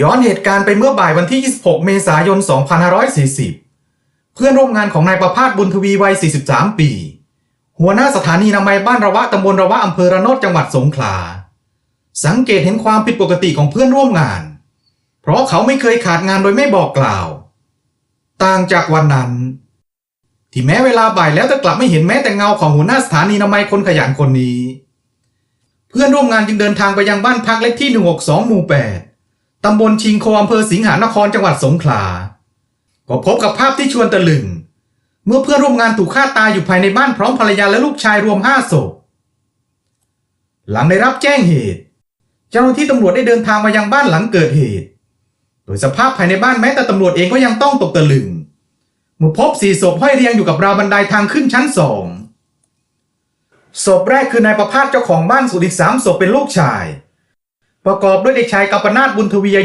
ย้อนเหตุการณ์ไปเมื่อบ่ายวันที่ 26 เมษายน 2540 เพื่อนร่วมงานของนายประภาสบุญทวีวัย 43 ปี หัวหน้าสถานีนามัยบ้านระวะตำบลระวะอำเภอระโนดจังหวัดสงขลา สังเกตเห็นความผิดปกติของเพื่อนร่วมงาน เพราะเขาไม่เคยขาดงานโดยไม่บอกกล่าว ต่างจากวันนั้น ที่แม้เวลาบ่ายแล้วแต่กลับไม่เห็นแม้แต่เงาของหัวหน้าสถานีนามัยคนขยันคนนี้ เพื่อนร่วมงานจึงเดินทางไปยังบ้านพักเลขที่ 162 หมู่ 8 ตำบลชิงโคอำเภอสิงหานครจังหวัดสงขลา ก็พบกับภาพที่ชวนตะลึง เมื่อเพื่อนร่วมงานถูกฆ่าตายอยู่ภายในบ้านพร้อมภรรยาและลูกชายรวม5ศพ หลังได้รับแจ้งเหตุ เจ้าหน้าที่ตำรวจได้เดินทางมายังบ้านหลังเกิดเหตุ โดยสภาพภายในบ้านแม้แต่ตำรวจเองก็ยังต้องตกตะลึง เมื่อพบสี่ศพห้อยเรียงอยู่กับราวบันไดทางขึ้นชั้นสองศพแรกคือนายประภาสเจ้าของบ้านส่วนอีกสามศพเป็นลูกชาย ประกอบด้วยเด็กชายกัปปนาตบุญทวีอายุ